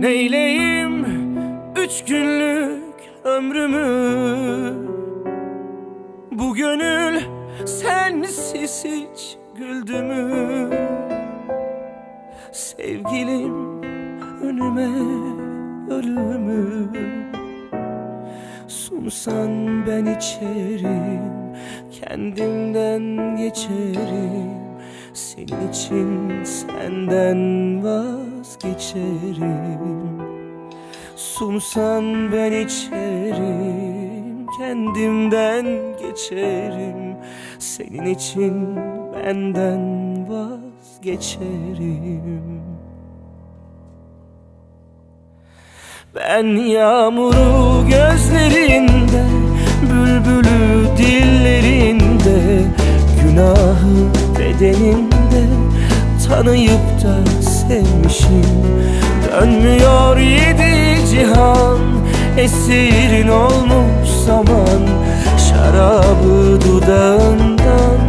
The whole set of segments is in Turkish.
Neyleyim üç günlük ömrümü? Bu gönül sensiz hiç güldü mü? Sevgilim önüme ölümü Sunsan ben içerim Kendimden geçerim Senin için senden vazgeçerim. Sunsan ben içerim Kendimden geçerim. Senin için benden vazgeçerim. Ben yağmuru gözlerinde Bülbülü dillerinde Günahı bedeninde Tanıyıp da sevmişim. Dönmüyor yedi cihan Esirin olmuş zaman. Şarabı dudağından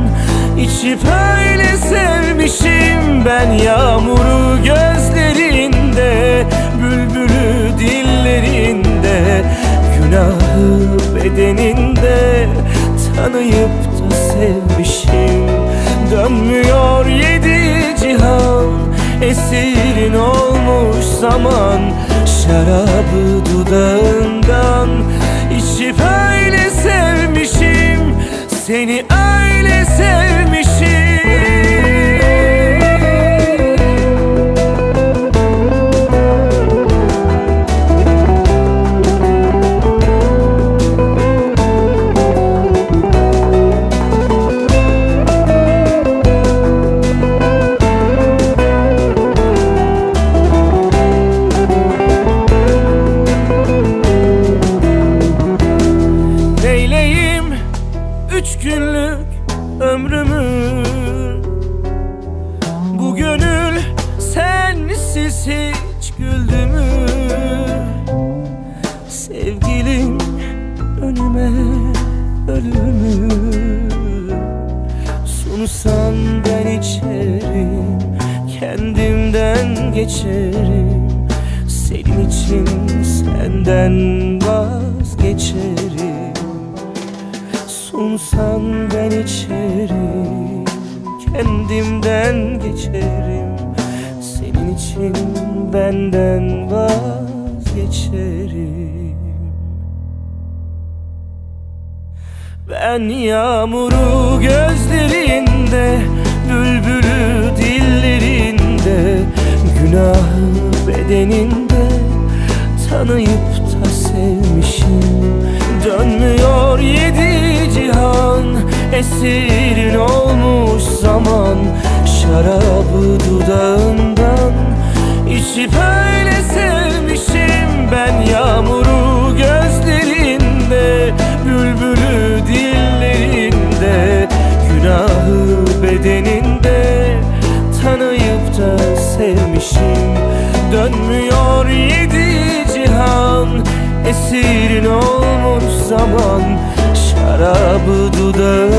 içip öyle sevmişim. Ben yağmuru gözlerinde Bülbülü dillerinde Günahı bedeninde Tanıyıp da sevmişim Dönmüyor yedi cihan. Esirin olmuş zaman. Şarabı dudağından. İçip öyle sevmişim. Seni öyle sevmişim senden vazgeçerim. Sunsan ben içerim. Kendimden geçerim. Senin için benden vazgeçerim. Ben yağmuru gözlerinde Bülbülü dillerinde Günahı bedeninde Tanıyıp da sevmişim. Dönmüyor yedi cihan Esirin olmuş zaman. Şarabı dudağından içip öyle sevmişim. Ben yağmuru gözlerinde Bülbülü dillerinde Günahı bedeninde Tanıyıp da sevmişim. Dönmüyor yedi zaman Şarabı dudağından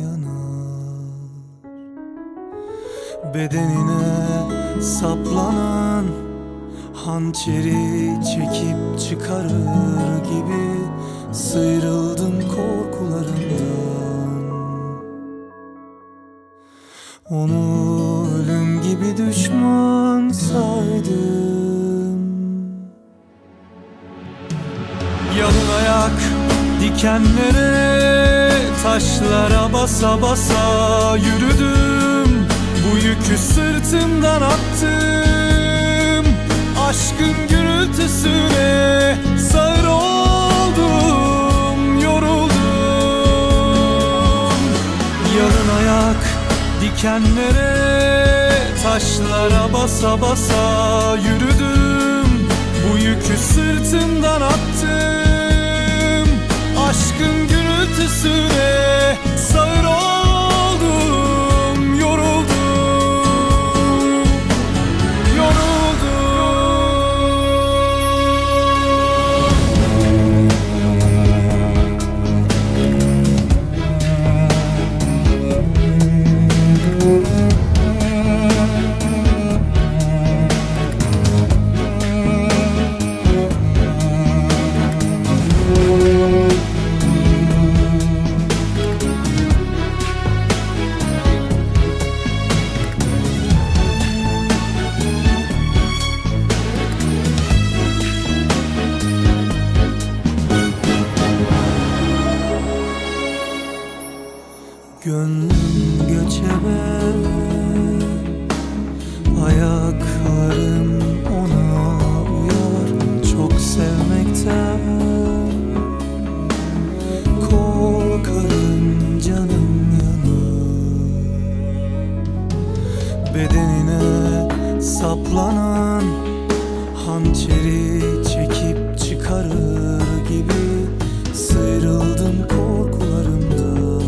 yanar Bedenine saplanan Hançeri çekip çıkarır gibi Sıyrıldım korkularımdan Onu ölüm gibi düşman saydım Yalın ayak dikenlere Taşlara basa basa yürüdüm. Bu yükü sırtımdan attım. Aşkın gürültüsüne sağır oldum Yoruldum. Yalın ayak dikenlere Taşlara basa basa yürüdüm. Bu yükü sırtımdan attım Aşkın gürültüsüne sağır oldum Bedenine saplanan Hançeri çekip çıkarır gibi Sıyrıldım korkularımdan.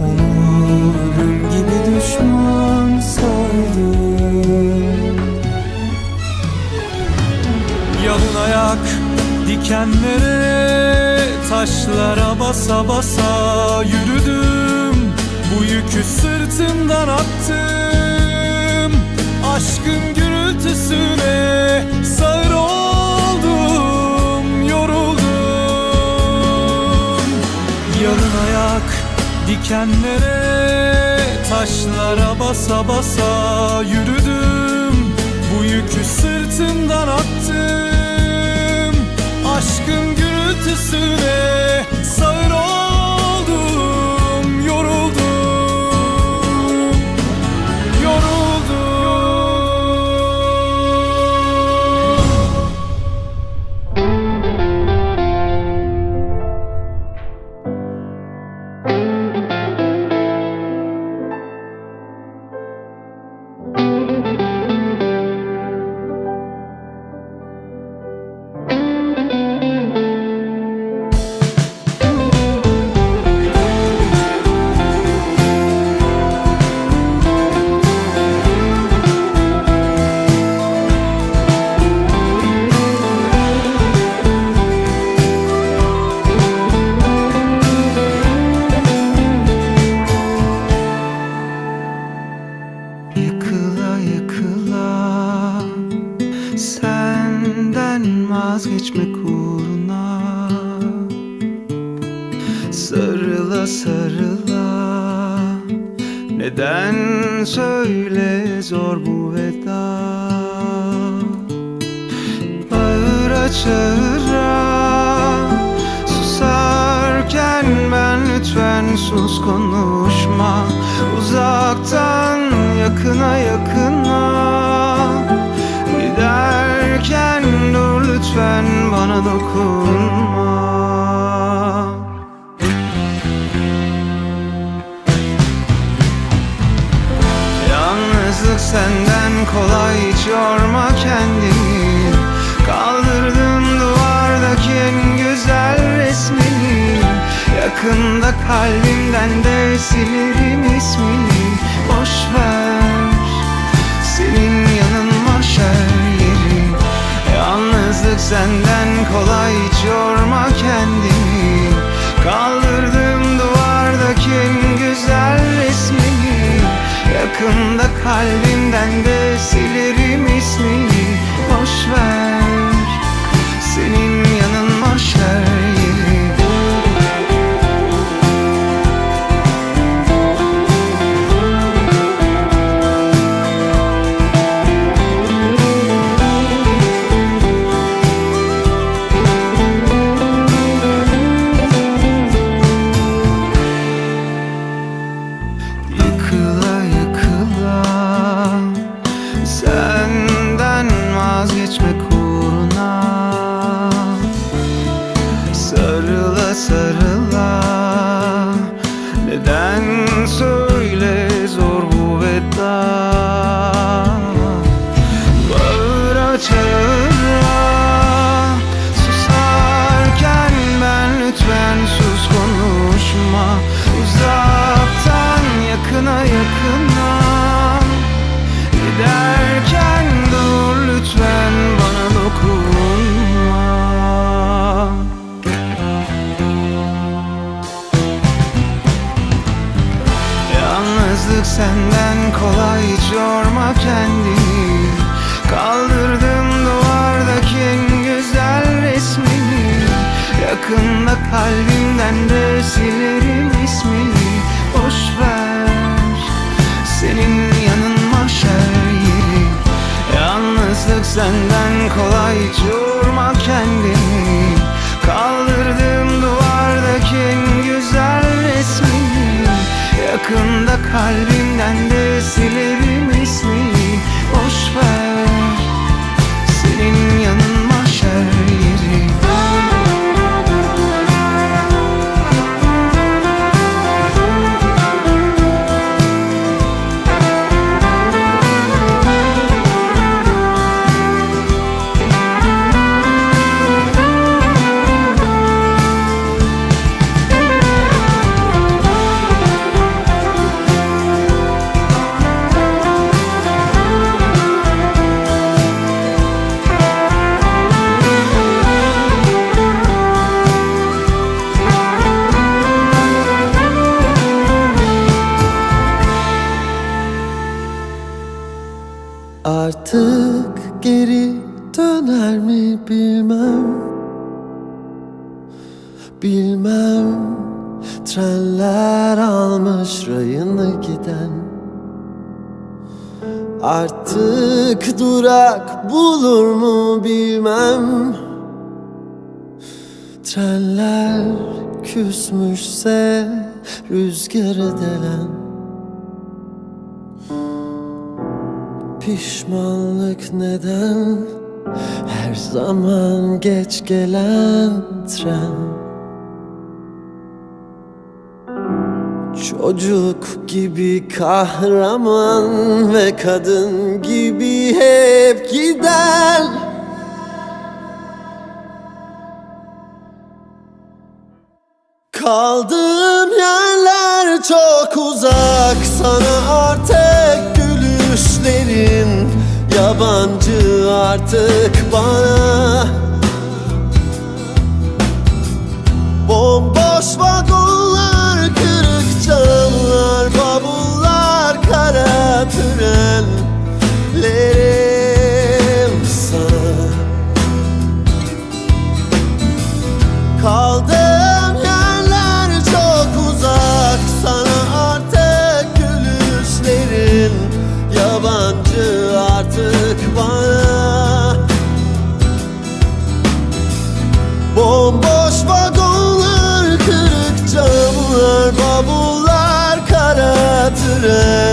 Onu ölüm gibi düşman saydım. Yalın ayak dikenlere Taşlara basa basa yürüdüm. Bu yükü sırtımdan attım Aşkın gürültüsüne sağır oldum Yoruldum. Yalın ayak dikenlere Taşlara basa basa yürüdüm. Bu yükü sırtımdan attım. Aşkın gürültüsüne sağır oldum söyle zor bu veda. Bağıra çağıra Susarken ben lütfen sus konuşma. Uzaktan yakına yakına. Giderken dur lütfen bana dokunma Yalnızlık senden kolay hiç yorma kendini. Kaldırdım duvardaki en güzel resmini. Yakında kalbimden de silirim ismini. Boş ver senin yanın mahşer yeri Yalnızlık senden kolay hiç yorma kendini. Senden yakında kalbimden de silerim ismini. Boşver Yakında kalbimden de silerim ismini. Boş ver senin yanın mahşer yeri Yalnızlık senden kolay yorma kendini. Kaldırdım duvardaki en güzel resmini. Yakında kalbimden de silerim geri döner mi bilmem. Bilmem Trenler almış rayını giden. Artık durak bulur mu bilmem. Trenler küsmüşse rüzgarı delen Pişmanlık neden? Her zaman geç gelen tren. Çocuk gibi kahraman ve kadın gibi hep gider. Kaldığım yerler çok uzak. Sana artık gülüşlerin Yabancı artık bana. Bomboş vagonlar, good.